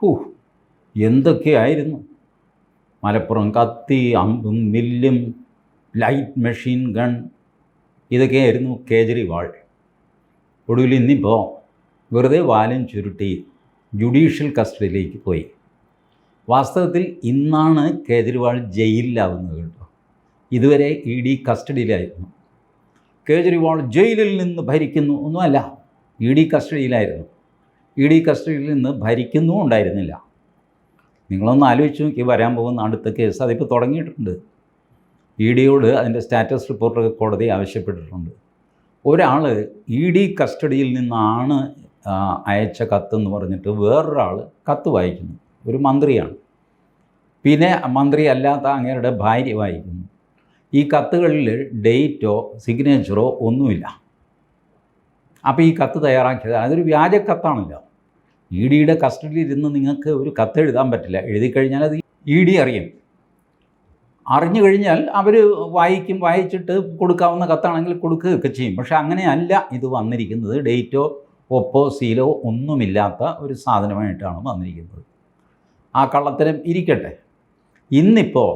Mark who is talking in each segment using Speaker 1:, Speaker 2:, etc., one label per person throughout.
Speaker 1: Who എന്തൊക്കെയായിരുന്നു മലപ്പുറം കത്തി അമ്പും മില്ലും ലൈറ്റ് മെഷീൻ ഗൺ ഇതൊക്കെയായിരുന്നു കേജ്രിവാൾ. ഒടുവിൽ ഇന്നിപ്പോൾ വെറുതെ വാലും ചുരുട്ടി ജുഡീഷ്യൽ കസ്റ്റഡിയിലേക്ക് പോയി. വാസ്തവത്തിൽ ഇന്നാണ് കേജ്രിവാൾ ജയിലിലാവുന്നത് കേട്ടോ. ഇതുവരെ ഇ ഡി കസ്റ്റഡിയിലായിരുന്നു. കേജ്രിവാൾ ജയിലിൽ നിന്ന് ഭരിക്കുന്നു ഒന്നുമല്ല ഇ ഡി കസ്റ്റഡിയിലായിരുന്നു. ഇ ഡി കസ്റ്റഡിയിൽ നിന്ന് ഭരിക്കുന്നു ഉണ്ടായിരുന്നില്ല. നിങ്ങളൊന്ന് ആലോചിച്ചു നോക്കി വരാൻ പോകുന്ന അടുത്ത കേസ് അതിപ്പോൾ തുടങ്ങിയിട്ടുണ്ട്. ഇ ഡിയോട് അതിന്റെ സ്റ്റാറ്റസ് റിപ്പോർട്ടൊക്കെ കോടതി ആവശ്യപ്പെട്ടിട്ടുണ്ട്. ഒരാൾ ഇ ഡി കസ്റ്റഡിയിൽ നിന്നാണ് അയച്ച കത്തെന്ന് പറഞ്ഞിട്ട് വേറൊരാൾ കത്ത് വായിക്കുന്നു. ഒരു മന്ത്രിയാണ്. പിന്നെ മന്ത്രി അല്ലാത്ത അങ്ങേരുടെ ഭാര്യ വായിക്കുന്നു. ഈ കത്തുകളിൽ ഡേറ്റോ സിഗ്നേച്ചറോ ഒന്നുമില്ല. അപ്പോൾ ഈ കത്ത് തയ്യാറാക്കിയത് അതൊരു വ്യാജ കത്താണല്ലോ ഇ ഡിയുടെ കസ്റ്റഡിയിൽ ഇരുന്ന് നിങ്ങൾക്ക് ഒരു കത്ത് എഴുതാൻ പറ്റില്ല. എഴുതി കഴിഞ്ഞാൽ അത് ഇ ഡി അറിയും. അറിഞ്ഞു കഴിഞ്ഞാൽ അവർ വായിക്കും വായിച്ചിട്ട് കൊടുക്കാവുന്ന കത്താണെങ്കിൽ കൊടുക്കുകയൊക്കെ ചെയ്യും. പക്ഷെ അങ്ങനെയല്ല ഇത് വന്നിരിക്കുന്നത്. ഡേറ്റോ ഒപ്പോ സീലോ ഒന്നുമില്ലാത്ത ഒരു സാധനമായിട്ടാണ് വന്നിരിക്കുന്നത്. ആ കള്ളത്തരം ഇരിക്കട്ടെ. ഇന്നിപ്പോൾ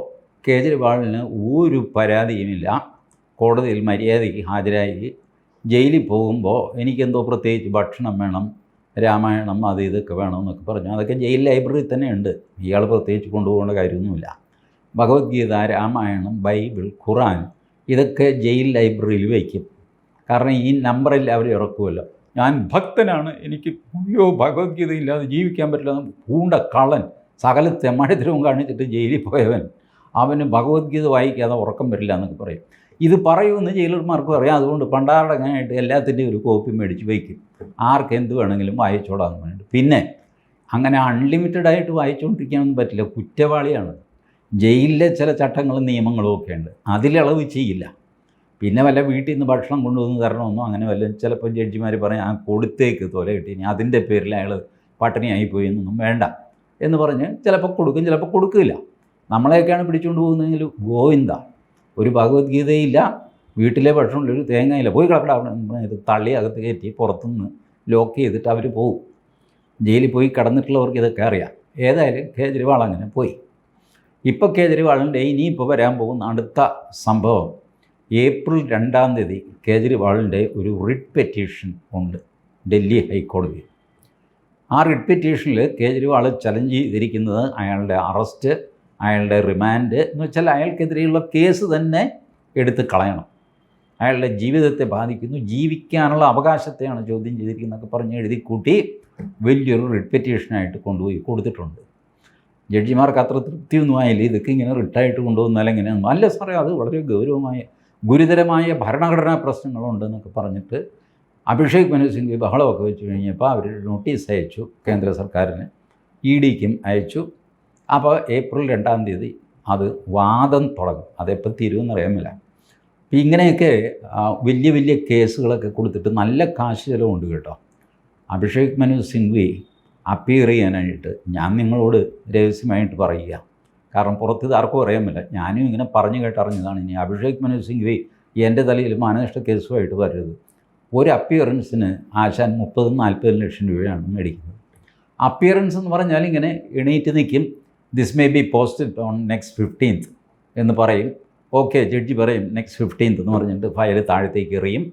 Speaker 1: കേജ്രിവാളിന് ഒരു പരാതിയുമില്ല. കോടതിയിൽ മര്യാദയ്ക്ക് ഹാജരായി ജയിലിൽ പോകുമ്പോൾ എനിക്കെന്തോ പ്രത്യേകിച്ച് ഭക്ഷണം വേണം രാമായണം അത് ഇതൊക്കെ വേണമെന്നൊക്കെ പറഞ്ഞു. അതൊക്കെ ജയിൽ ലൈബ്രറിയിൽ തന്നെ ഉണ്ട് ഇയാൾ പ്രത്യേകിച്ച് കൊണ്ടുപോകേണ്ട കാര്യമൊന്നുമില്ല. ഭഗവത്ഗീത രാമായണം ബൈബിൾ ഖുറാൻ ഇതൊക്കെ ജയിൽ ലൈബ്രറിയിൽ വയ്ക്കും. കാരണം ഈ നമ്പറിൽ അവർ ഇറക്കുമല്ലോ. ഞാൻ ഭക്തനാണ്. എനിക്ക് അയ്യോ ഭഗവത്ഗീത ഇല്ലാതെ ജീവിക്കാൻ പറ്റില്ല. പൂണ്ട കളൻ സകല തെമ്മാടിത്തരവും കാണിച്ചിട്ട് ജയിലിൽ പോയവൻ അവന് ഭഗവത്ഗീത വായിക്കാതെ ഉറക്കം വരില്ല എന്നൊക്കെ പറയും. ഇത് പറയുമെന്ന് ജയിലർമാർക്കും അറിയാം. അതുകൊണ്ട് പണ്ടാടങ്ങാനായിട്ട് എല്ലാത്തിന്റെയും ഒരു കോപ്പി മേടിച്ച് വയ്ക്കും ആർക്ക് എന്ത് വേണമെങ്കിലും വായിച്ചോടാന്ന് പറഞ്ഞിട്ട് പിന്നെ അങ്ങനെ അൺലിമിറ്റഡ് ആയിട്ട് വായിച്ചുകൊണ്ടിരിക്കാനൊന്നും പറ്റില്ല. കുറ്റവാളിയാണ്. ജയിലിലെ ചില ചട്ടങ്ങളും നിയമങ്ങളും ഒക്കെ ഉണ്ട്. അതിലളവ് ചെയ്യില്ല. പിന്നെ വല്ല വീട്ടിൽ നിന്ന് ഭക്ഷണം കൊണ്ടുവന്ന് തരണമെന്നോ അങ്ങനെ വല്ല ചിലപ്പോൾ ജഡ്ജിമാർ പറയും ആ കൊടുത്തേക്ക് തൊല കിട്ടി. ഇനി അതിന്റെ പേരിൽ അയാൾ പട്ടിണിയായി പോയി എന്നൊന്നും വേണ്ട. എന്ന് പറഞ്ഞ് ചിലപ്പോൾ കൊടുക്കും ചിലപ്പോൾ കൊടുക്കില്ല. നമ്മളെയൊക്കെയാണ് പിടിച്ചുകൊണ്ട് പോകുന്നതെങ്കിൽ ഗോവിന്ദ. ഒരു ഭഗവത്ഗീതയില്ല വീട്ടിലെ ഭക്ഷണമില്ല ഒരു തേങ്ങയില്ല. പോയി കിടക്കട അവിടെ. തള്ളി അകത്ത് കയറ്റി പുറത്തുനിന്ന് ലോക്ക് ചെയ്തിട്ട് അവർ പോകും ജയിലിൽ പോയി കിടന്നിട്ടുള്ളവർക്ക് ഇതൊക്കെ അറിയാം. ഏതായാലും കേജ്രിവാൾ അങ്ങനെ പോയി. ഇപ്പോൾ കേജ്രിവാളിന്റെ ഇനിയിപ്പോൾ വരാൻ പോകുന്ന അടുത്ത സംഭവം. ഏപ്രിൽ രണ്ടാം തീയതി കേജ്രിവാളിന്റെ ഒരു റിട്ട് പെറ്റീഷൻ ഉണ്ട് ഡൽഹി ഹൈക്കോടതി. ആ റിട്ട് പെറ്റീഷനിൽ കേജ്രിവാൾ ചലഞ്ച് ചെയ്തിരിക്കുന്നത് അയാളുടെ അറസ്റ്റ് അയാളുടെ റിമാൻഡ് എന്ന് വെച്ചാൽ അയാൾക്കെതിരെയുള്ള കേസ് തന്നെ എടുത്ത് കളയണം. അയാളുടെ ജീവിതത്തെ ബാധിക്കുന്നു. ജീവിക്കാനുള്ള അവകാശത്തെയാണ് ചോദ്യം ചെയ്തിരിക്കുന്നതൊക്കെ പറഞ്ഞ് എഴുതി കൂട്ടി വലിയൊരു റിട്ട് കൊണ്ടുപോയി കൊടുത്തിട്ടുണ്ട്. ജഡ്ജിമാർക്ക് അത്ര തൃപ്തിയൊന്നും ആയില്ല ഇതൊക്കെ ഇങ്ങനെ റിട്ടായിട്ട് കൊണ്ടുവന്നാൽ എങ്ങനെയാണ് അല്ല സാറേ അത് വളരെ ഗൗരവമായ ഗുരുതരമായ ഭരണഘടനാ പ്രശ്നങ്ങളുണ്ടെന്നൊക്കെ പറഞ്ഞിട്ട് അഭിഷേക് മനു സിംഗ് ബഹളമൊക്കെ വെച്ച് കഴിഞ്ഞപ്പോൾ അവർ നോട്ടീസ് അയച്ചു കേന്ദ്ര സർക്കാരിന്. ഇ ഡിക്കും അയച്ചു. അപ്പോൾ ഏപ്രിൽ രണ്ടാം തീയതി അത് വാദം തുടങ്ങും. അതെപ്പോൾ തീരുമെന്നറിയാമില്ല അപ്പം ഇങ്ങനെയൊക്കെ വലിയ വലിയ കേസുകളൊക്കെ കൊടുത്തിട്ട് നല്ല കാശ് ചിലവുണ്ട് കേട്ടോ. അഭിഷേക് മനു സിംഗ്വി അപ്പിയർ ചെയ്യാനായിട്ട് ഞാൻ നിങ്ങളോട് രഹസ്യമായിട്ട് പറയുക. കാരണം പുറത്ത് ഇത് ആർക്കും അറിയാമില്ല ഞാനും ഇങ്ങനെ പറഞ്ഞു കേട്ടറിഞ്ഞതാണ്. ഇനി അഭിഷേക് മനു സിംഗ്വി എന്റെ തലയിൽ മാനനഷ്ട കേസുമായിട്ട് വരരുത്. ഒരു അപ്പിയറൻസിന് ആശാൻ മുപ്പതും നാൽപ്പതും ലക്ഷം രൂപയാണ് മേടിക്കുന്നത്. അപ്പിയറൻസ് എന്ന് പറഞ്ഞാൽ ഇങ്ങനെ എണീറ്റ് നിൽക്കും. This may be posted on next fifteenth എന്ന് പറയും. ഓക്കെ ജഡ്ജി പറയും നെക്സ്റ്റ് ഫിഫ്റ്റീൻത്ത് എന്ന് പറഞ്ഞിട്ട് ഫയൽ താഴത്തേക്ക് എറിയും.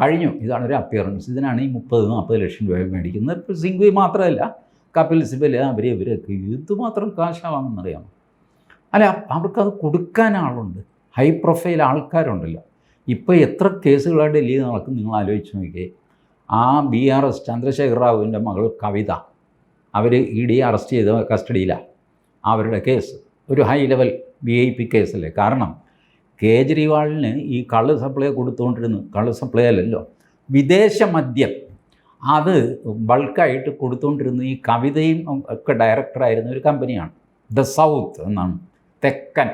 Speaker 1: കഴിഞ്ഞു. ഇതാണ് ഒരു അപ്പിയറൻസ് ഇതിനാണ് ഈ മുപ്പത് നാൽപ്പത് ലക്ഷം രൂപ മേടിക്കുന്നത്. ഇപ്പോൾ സിംഗ്വി മാത്രമല്ല കപിൽ സിബൽ അവർ ഇവരൊക്കെ ഇതുമാത്രം കാശാവാണെന്നറിയാം അല്ല അവർക്കത് കൊടുക്കാൻ ആളുണ്ട്. ഹൈ പ്രൊഫൈൽ ആൾക്കാരുണ്ടല്ലോ. ഇപ്പോൾ എത്ര കേസുകളാണ് ഡൽഹിയിൽ നടക്കും നിങ്ങൾ ആലോചിച്ച് നോക്കിയേ. ആ ബി ആർ എസ് ചന്ദ്രശേഖർ റാവുവിന്റെ മകൾ കവിത. അവർ ഇ ഡി അറസ്റ്റ് ചെയ്ത കസ്റ്റഡിയിലാണ് അവരുടെ കേസ്. ഒരു high level V I P കേസല്ലേ? കാരണം കേജ്രിവാളിന് ഈ കള്ള് സപ്ലൈ കൊടുത്തുകൊണ്ടിരുന്നു കള്ള് സപ്ലൈ അല്ലല്ലോ. വിദേശ മദ്യം. അത് ബൾക്കായിട്ട് കൊടുത്തുകൊണ്ടിരുന്ന ഈ കവിതയും ഒക്കെ ഡയറക്ടറായിരുന്ന ഒരു കമ്പനിയാണ് ദ സൗത്ത് എന്നാണ്. തെക്കൻ.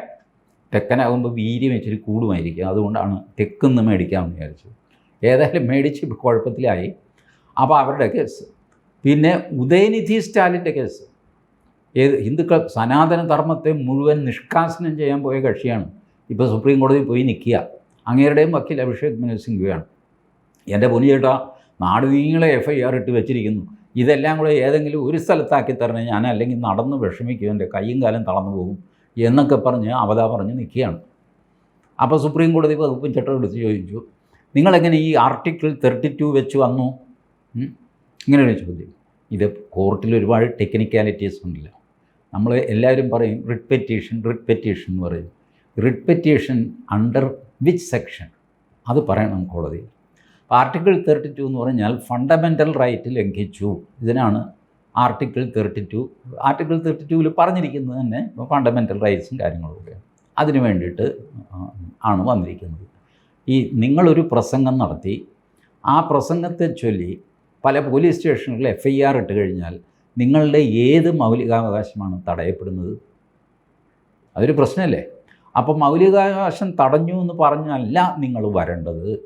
Speaker 1: തെക്കനാകുമ്പോൾ വീര്യം ഇച്ചിരി കൂടുമായിരിക്കും. അതുകൊണ്ടാണ് തെക്കുന്ന് മേടിക്കാമെന്ന് വിചാരിച്ചത്. ഏതായാലും മേടിച്ച് കുഴപ്പത്തിലായി. അപ്പോൾ അവരുടെ കേസ്. പിന്നെ ഉദയനിധി സ്റ്റാലിന്റെ കേസ്. ഏത് ഹിന്ദുക്കൾ സനാതന ധർമ്മത്തെ മുഴുവൻ നിഷ്കാസനം ചെയ്യാൻ പോയ കക്ഷിയാണ്. ഇപ്പോൾ സുപ്രീം കോടതിയിൽ പോയി നിൽക്കുക അങ്ങേരുടെയും വക്കീൽ അഭിഷേക് മനു സിംഗ്വിയാണ്. എന്റെ പൊന്നു ചേട്ടാ നാട് നീങ്ങളെ എഫ് ഐ ആർ ഇട്ട് വെച്ചിരിക്കുന്നു. ഇതെല്ലാം കൂടെ ഏതെങ്കിലും ഒരു സ്ഥലത്താക്കി തരണേ ഞാൻ അല്ലെങ്കിൽ നടന്ന് വിഷമിക്കും എന്റെ കൈയും കാലം തളർന്നു പോകും എന്നൊക്കെ പറഞ്ഞ് അവതാ പറഞ്ഞ് നിൽക്കുകയാണ് അപ്പോൾ സുപ്രീം കോടതി വകുപ്പും ചട്ടം എടുത്ത് ചോദിച്ചു നിങ്ങളെങ്ങനെ ഈ ആർട്ടിക്കിൾ തേർട്ടി ടു വെച്ച് വന്നു? ഇങ്ങനെയാണ് ചോദ്യം. ഇത് കോർട്ടിൽ ഒരുപാട് ടെക്നിക്കാലിറ്റീസ് ഉണ്ടല്ലോ. നമ്മൾ എല്ലാവരും പറയും റിപ്പറ്റീഷൻ റിപ്പറ്റീഷൻ എന്ന് പറയും. Repetition petition under which section അത് പറയണം കോടതി. ആർട്ടിക്കിൾ തേർട്ടി ടു എന്ന് പറഞ്ഞാൽ ഫണ്ടമെന്റൽ റൈറ്റ് ലംഘിച്ചു. ഇതിനാണ് article thirty two article thirty ടുവിൽ പറഞ്ഞിരിക്കുന്നത് തന്നെ ഫണ്ടമെന്റൽ റൈറ്റ്സും കാര്യങ്ങളൊക്കെ അതിന് വേണ്ടിയിട്ട് ആണ് വന്നിരിക്കുന്നത്. ഈ നിങ്ങളൊരു പ്രസംഗം നടത്തി. ആ പ്രസംഗത്തെ ചൊല്ലി പല പോലീസ് സ്റ്റേഷനുകളിൽ എഫ് ഐ ആർ ഇട്ട് കഴിഞ്ഞാൽ നിങ്ങളുടെ ഏത് മൗലികാവകാശമാണ് തടയപ്പെടുന്നത്? അതൊരു പ്രശ്നമല്ലേ? അപ്പം മൗലികാവകാശം തടഞ്ഞു എന്ന് പറഞ്ഞല്ല നിങ്ങൾ വരേണ്ടത്.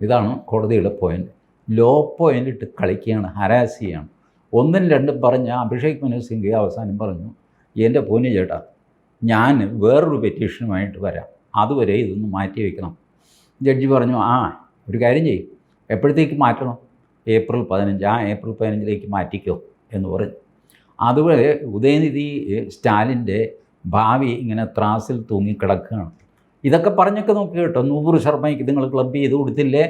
Speaker 1: ഇതാണ് കോടതിയുടെ പോയിന്റ് ലോ പോയിന്റ് ഇട്ട് കളിക്കുകയാണ് ഹരാസ് ചെയ്യാണ് ഒന്നും രണ്ടും പറഞ്ഞ അഭിഷേക് മനു സിംഗ് അവസാനം പറഞ്ഞു എന്റെ പൊന്നു ചേട്ടാ ഞാൻ വേറൊരു പെറ്റീഷനുമായിട്ട് വരാം. അതുവരെ ഇതൊന്ന് മാറ്റി വയ്ക്കണം ജഡ്ജി പറഞ്ഞു ആ ഒരു കാര്യം ചെയ്യും. എപ്പോഴത്തേക്ക് മാറ്റണം? ഏപ്രിൽ പതിനഞ്ച്. ആ ഏപ്രിൽ പതിനഞ്ചിലേക്ക് മാറ്റിക്കോ. എന്ന് പറഞ്ഞു അതുപോലെ ഉദയനിധി സ്റ്റാലിന്റെ ഭാവി ഇങ്ങനെ ത്രാസിൽ തൂങ്ങിക്കിടക്കുകയാണ് ഇതൊക്കെ പറഞ്ഞൊക്കെ നോക്കി കേട്ടോ. നൂപുർ ശർമ്മയ്ക്ക് നിങ്ങൾ ക്ലബ്ബ് ചെയ്ത് കൊടുത്തില്ലേ?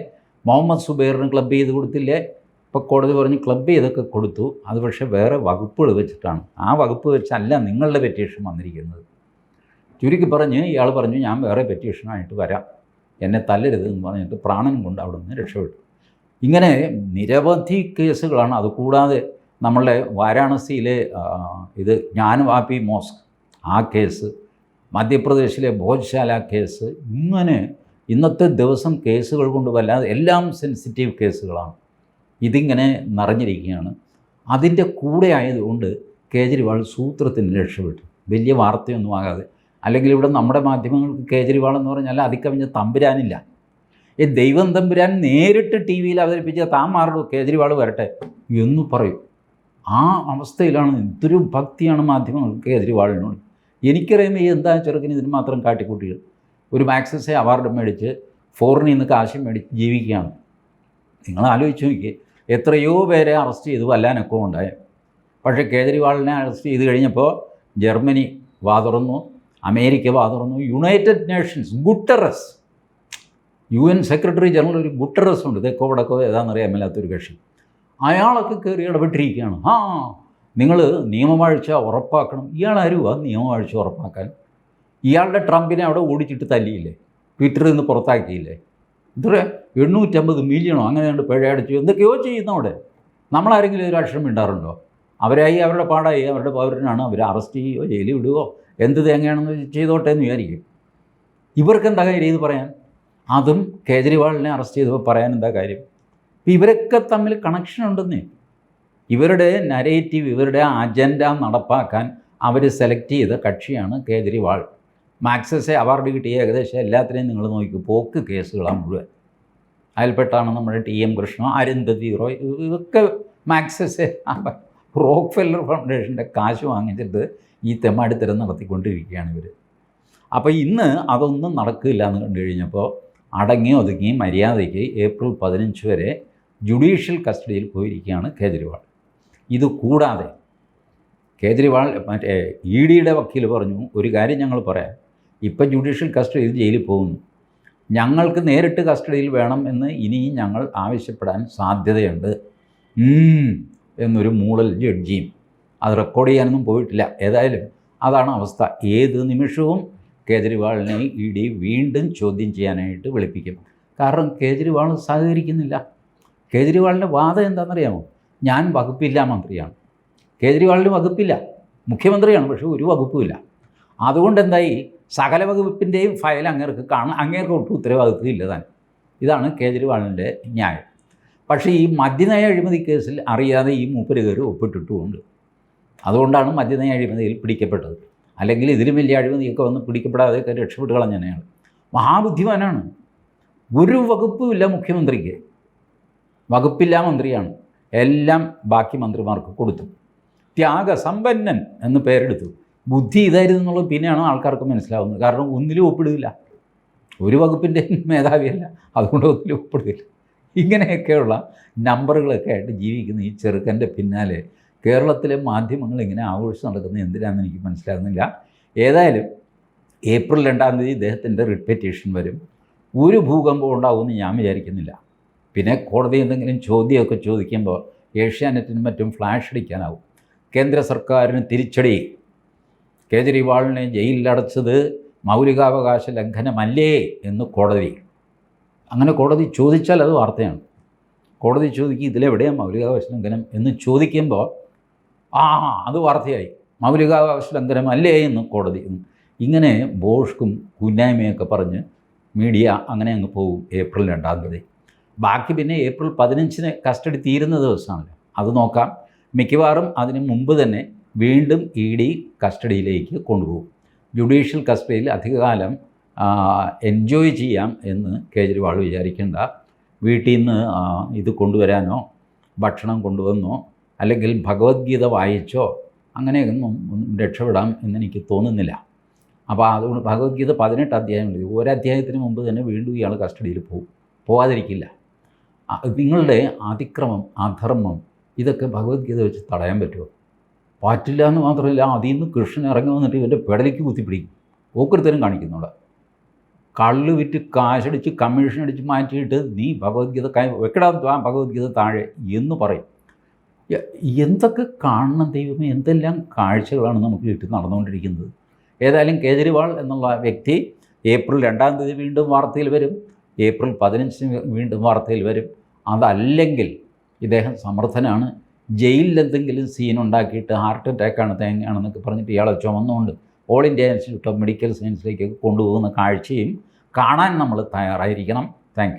Speaker 1: മുഹമ്മദ് സുബൈറിന് ക്ലബ്ബ് ചെയ്ത് കൊടുത്തില്ലേ? ഇപ്പോൾ കോടതി പറഞ്ഞ് ക്ലബ്ബ് ചെയ്തൊക്കെ കൊടുത്തു. അത് പക്ഷേ വേറെ വകുപ്പുകൾ വെച്ചിട്ടാണ്. ആ വകുപ്പ് വെച്ചല്ല നിങ്ങളുടെ പെറ്റീഷൻ വന്നിരിക്കുന്നത്. ചുരുക്കി പറഞ്ഞ് ഇയാൾ പറഞ്ഞു ഞാൻ വേറെ പെറ്റീഷനായിട്ട് വരാം. എന്നെ തല്ലരുത് എന്ന് പറഞ്ഞിട്ട് പ്രാണനും കൊണ്ട് അവിടെ നിന്ന് രക്ഷപ്പെട്ടു. ഇങ്ങനെ നിരവധി കേസുകളാണ്. അതുകൂടാതെ നമ്മളുടെ വാരാണസിയിലെ ഇത് ജ്ഞാനവാപി മോസ്ക് ആ കേസ് മധ്യപ്രദേശിലെ ഭോജ്ശാല കേസ് ഇങ്ങനെ ഇന്നത്തെ ദിവസം കേസുകൾ കൊണ്ട് വല്ലാതെ എല്ലാം സെൻസിറ്റീവ് കേസുകളാണ്. ഇതിങ്ങനെ നിറഞ്ഞിരിക്കുകയാണ്. അതിന്റെ കൂടെ ആയതുകൊണ്ട് കേജ്രിവാൾ സൂത്രത്തിന് രക്ഷപ്പെട്ടു. വലിയ വാർത്തയൊന്നും ആകാതെ. അല്ലെങ്കിൽ ഇവിടെ നമ്മുടെ മാധ്യമങ്ങൾക്ക് കേജ്രിവാൾ എന്ന് പറഞ്ഞാൽ അതിക്കവിഞ്ഞ തമ്പുരാനില്ല. ഈ ദൈവം തമ്പുരാൻ നേരിട്ട് ടി വിയിൽ അവതരിപ്പിച്ച താൻ മാറുള്ളൂ കേജ്രിവാൾ വരട്ടെ എന്ന് പറയും. ആ അവസ്ഥയിലാണ് എന്തൊരു ഭക്തിയാണ് മാധ്യമങ്ങൾക്ക് കേജ്രിവാളിനോട് എനിക്കറിയുമ്പോൾ എന്താ ചെറുക്കിന് ഇതിന് മാത്രം കാട്ടിക്കൂട്ടികൾ ഒരു മാക്സസെ അവാർഡ് മേടിച്ച് ഫോറിനിൽ നിന്ന് കാശ് മേടിച്ച് ജീവിക്കുകയാണ്. നിങ്ങൾ ആലോചിച്ച് നോക്കി എത്രയോ പേരെ അറസ്റ്റ് ചെയ്തു വല്ലാനൊക്കെ ഉണ്ടായ. പക്ഷേ കേജ്രിവാളിനെ അറസ്റ്റ് ചെയ്ത് കഴിഞ്ഞപ്പോൾ ജർമ്മനി വാതുറന്നു America വാതുറന്നു United Nations Guterres. U N secretary general ഒരു ഗുട്ടറസ് ഉണ്ട്. ഇതൊക്കെ ഇവിടെ ഏതാണെന്നറിയാൻ മേലാത്തൊരു കക്ഷി. അയാളൊക്കെ കയറി ഇടപെട്ടിരിക്കുകയാണ്. ആ നിങ്ങൾ നിയമവാഴ്ച ഉറപ്പാക്കണം. ഇയാളാരും ആ നിയമവാഴ്ച ഉറപ്പാക്കാൻ? ഇയാളുടെ ട്രംപിനെ അവിടെ ഓടിച്ചിട്ട് തല്ലിയില്ലേ? ട്വിറ്ററിൽ നിന്ന് പുറത്താക്കിയില്ലേ? ഇത്ര എണ്ണൂറ്റമ്പത് മില്യണോ അങ്ങനെ കണ്ട് പിഴ അടിച്ചു എന്തൊക്കെയോ ചെയ്യുന്ന അവിടെ. നമ്മളാരെങ്കിലും ഒരു അക്ഷരം ഇണ്ടാറുണ്ടോ അവരായി അവരുടെ പാടായി അവരുടെ പൗരനാണ് അവരെ അറസ്റ്റ് ചെയ്യുകയോ ജയിലിൽ വിടുകയോ എന്ത് തേങ്ങയാണെന്ന് ചെയ്തോട്ടെ എന്ന് വിചാരിക്കും. ഇവർക്ക് എന്താ കാര്യം ഇത് പറയാൻ? അതും കേജ്രിവാളിനെ അറസ്റ്റ് ചെയ്തപ്പോൾ പറയാൻ എന്താ കാര്യം? ഇവരൊക്കെ തമ്മിൽ കണക്ഷൻ ഉണ്ടെന്നേ. ഇവരുടെ നരേറ്റീവ് ഇവരുടെ അജണ്ട നടപ്പാക്കാൻ അവർ സെലക്ട് ചെയ്ത കക്ഷിയാണ് കേജ്രിവാൾ. മാക്സസെ അവാർഡ് കിട്ടിയ ഏകദേശം എല്ലാത്തിനെയും നിങ്ങൾ നോക്കി പോക്ക് കേസുകളാണ് മുഴുവൻ. അതിൽപ്പെട്ടാണ് നമ്മുടെ ടി എം കൃഷ്ണ അരുന്ധതി റോയ് ഇതൊക്കെ മാക്സസെ റോക്ക് ഫെല്ലർ ഫൗണ്ടേഷന്റെ കാശ് വാങ്ങിച്ചിട്ട് ഈ തെമ്മാടിത്തരം നടത്തിക്കൊണ്ടിരിക്കുകയാണ് ഇവർ അപ്പോൾ ഇന്ന് അതൊന്നും നടക്കില്ല എന്ന് കണ്ടു കഴിഞ്ഞപ്പോൾ അടങ്ങി ഒതുങ്ങി മര്യാദയ്ക്ക് ഏപ്രിൽ പതിനഞ്ച് വരെ ജുഡീഷ്യൽ കസ്റ്റഡിയിൽ പോയിരിക്കുകയാണ് കേജ്രിവാൾ. ഇത് കൂടാതെ കേജ്രിവാൾ മറ്റേ ഇ ഡിയുടെ വക്കീൽ പറഞ്ഞു ഒരു കാര്യം ഞങ്ങൾ പറയാം. ഇപ്പം ജുഡീഷ്യൽ കസ്റ്റഡിയിൽ ജയിലിൽ പോകുന്നു. ഞങ്ങൾക്ക് നേരിട്ട് കസ്റ്റഡിയിൽ വേണം എന്ന് ഇനിയും ഞങ്ങൾ ആവശ്യപ്പെടാൻ സാധ്യതയുണ്ട്. എന്നൊരു മൂളൽ ജഡ്ജിയും. അത് റെക്കോർഡ് ചെയ്യാനൊന്നും പോയിട്ടില്ല. ഏതായാലും അതാണ് അവസ്ഥ. ഏത് നിമിഷവും കേജ്രിവാളിനെ ഇ ഡി വീണ്ടും ചോദ്യം ചെയ്യാനായിട്ട് വിളിപ്പിക്കും. കാരണം കേജ്രിവാൾ സഹകരിക്കുന്നില്ല. കേജ്രിവാളിന്റെ വാദം എന്താണെന്നറിയാമോ? ഞാൻ വകുപ്പില്ല മന്ത്രിയാണ്. കേജ്രിവാളിന് വകുപ്പില്ല. മുഖ്യമന്ത്രിയാണ് പക്ഷേ ഒരു വകുപ്പുമില്ല. അതുകൊണ്ട് എന്തായി? സകല വകുപ്പിന്റെയും ഫയൽ അങ്ങേർക്ക് കാണാൻ അങ്ങേർക്ക് ഒട്ടും ഉത്തരവാദിത്വം ഇല്ല താൻ. ഇതാണ് കേജ്രിവാളിന്റെ ന്യായം. പക്ഷേ ഈ മദ്യനയ അഴിമതി കേസിൽ അറിയാതെ ഈ മൂപ്പര് കയറി ഒപ്പിട്ടിട്ടുമുണ്ട്. അതുകൊണ്ടാണ് മദ്യനയ അഴിമതിയിൽ പിടിക്കപ്പെട്ടത്. അല്ലെങ്കിൽ ഇതിലും വലിയ അഴിമതിയൊക്കെ വന്ന് പിടിക്കപ്പെടാതെയൊക്കെ രക്ഷപ്പെട്ട് കളഞ്ഞാണ് മഹാബുദ്ധിമാനാണ്. ഒരു വകുപ്പുമില്ല മുഖ്യമന്ത്രിക്ക്. വകുപ്പില്ലാ മന്ത്രിയാണ്. എല്ലാം ബാക്കി മന്ത്രിമാർക്ക് കൊടുത്തു. ത്യാഗസമ്പന്നൻ എന്ന് പേരെടുത്തു. ബുദ്ധി ഇതായിരുന്നു എന്നുള്ളത് പിന്നെയാണ് ആൾക്കാർക്ക് മനസ്സിലാവുന്നത്. കാരണം ഒന്നിലും ഒപ്പിടില്ല ഒരു വകുപ്പിന്റെ മേധാവിയല്ല. അതുകൊണ്ട് ഒന്നിലും ഒപ്പിടില്ല ഇങ്ങനെയൊക്കെയുള്ള നമ്പറുകളൊക്കെ ആയിട്ട് ജീവിക്കുന്ന ഈ ചെറുക്കന്റെ പിന്നാലെ കേരളത്തിലെ മാധ്യമങ്ങൾ ഇങ്ങനെ ആഘോഷിച്ച് നടക്കുന്നത് എന്തിനാണെന്ന് എനിക്ക് മനസ്സിലാകുന്നില്ല. ഏതായാലും ഏപ്രിൽ രണ്ടാം തീയതി ഇദ്ദേഹത്തിന്റെ റിട്ട് പെറ്റീഷൻ വരും. ഒരു ഭൂകമ്പം ഉണ്ടാകുമെന്ന് ഞാൻ വിചാരിക്കുന്നില്ല. പിന്നെ കോടതി എന്തെങ്കിലും ചോദ്യമൊക്കെ ചോദിക്കുമ്പോൾ ഏഷ്യാനെറ്റിനും മറ്റും ഫ്ലാഷ് അടിക്കാനാവും. കേന്ദ്ര സർക്കാരിന് തിരിച്ചടി. കേജ്രിവാളിനെ ജയിലിലടച്ചത് മൗലികാവകാശ ലംഘനമല്ലേ എന്ന് കോടതി. അങ്ങനെ കോടതി ചോദിച്ചാൽ അത് വാർത്തയാണ്. കോടതി ചോദിക്കുക ഇതിലെവിടെയാണ് മൗലികാവകാശ ലംഘനം എന്ന് ചോദിക്കുമ്പോൾ ആ അത് വാർത്തയായി. മൗലികാവകാശ ലംഘനം അല്ലേ എന്ന് കോടതി. ഇങ്ങനെ ബോഷ്കും കുന്നായ്മയൊക്കെ പറഞ്ഞ് മീഡിയ അങ്ങനെ അങ്ങ് പോകും ഏപ്രിൽ രണ്ടാം തീയതി. ബാക്കി പിന്നെ ഏപ്രിൽ പതിനഞ്ചിന് കസ്റ്റഡി തീരുന്ന ദിവസമാണല്ലോ. അത് നോക്കാം. മിക്കവാറും അതിന് മുമ്പ് തന്നെ വീണ്ടും ഇ ഡി കസ്റ്റഡിയിലേക്ക് കൊണ്ടുപോകും. ജുഡീഷ്യൽ കസ്റ്റഡിയിൽ അധികകാലം എൻജോയ് ചെയ്യാം എന്ന് കേജ്രിവാൾ വിചാരിക്കേണ്ട. വീട്ടിൽ നിന്ന് ഇത് കൊണ്ടുവരാനോ ഭക്ഷണം കൊണ്ടുവന്നോ അല്ലെങ്കിൽ ഭഗവത്ഗീത വായിച്ചോ അങ്ങനെയൊന്നും രക്ഷപ്പെടാം എന്നെനിക്ക് തോന്നുന്നില്ല. അപ്പോൾ അതുകൊണ്ട് ഭഗവത്ഗീത പതിനെട്ട് അധ്യായമുണ്ട് അധ്യായത്തിന് മുമ്പ് തന്നെ വീണ്ടും ഇയാൾ കസ്റ്റഡിയിൽ പോകും. പോവാതിരിക്കില്ല. ആ, നിങ്ങളുടെ അതിക്രമം അധർമ്മം ഇതൊക്കെ ഭഗവത്ഗീത വെച്ച് തടയാൻ പറ്റുമോ? പറ്റില്ല എന്ന് മാത്രമല്ല അതിൽ നിന്ന് കൃഷ്ണൻ ഇറങ്ങി വന്നിട്ട് ഇവന്റെ പെടലേക്ക് കുത്തിപ്പിടിക്കും ഓക്കൊരുത്തരും കാണിക്കുന്നുണ്ട്. കള്ള് വിറ്റ് കാശടിച്ച് കമ്മീഷൻ അടിച്ച് മാറ്റിയിട്ട് നീ ഭഗവത്ഗീത കൈ ആ ഭഗവത്ഗീത താഴെ എന്ന് പറയും. എന്തൊക്കെ കാണണം ദൈവമേ? എന്തെല്ലാം കാഴ്ചകളാണ് നമുക്ക് ചുറ്റും നടന്നുകൊണ്ടിരിക്കുന്നത്? ഏതായാലും കേജ്രിവാൾ എന്നുള്ള വ്യക്തി ഏപ്രിൽ രണ്ടാം തീയതി വീണ്ടും വാർത്തയിൽ വരും. ഏപ്രിൽ പതിനഞ്ചിന് വീണ്ടും വാർത്തയിൽ വരും. അതല്ലെങ്കിൽ ഇദ്ദേഹം സമർത്ഥനാണ്. ജയിലിൽ എന്തെങ്കിലും സീൻ ഉണ്ടാക്കിയിട്ട് ഹാർട്ട് അറ്റാക്കാണ് തേങ്ങയാണെന്നൊക്കെ പറഞ്ഞിട്ട് ഇയാളെ ചുമന്നുകൊണ്ട് All India Institute of Medical സയൻസിലേക്ക് കൊണ്ടുപോകുന്ന കാഴ്ചയും കാണാൻ നമ്മൾ തയ്യാറായിരിക്കണം. താങ്ക്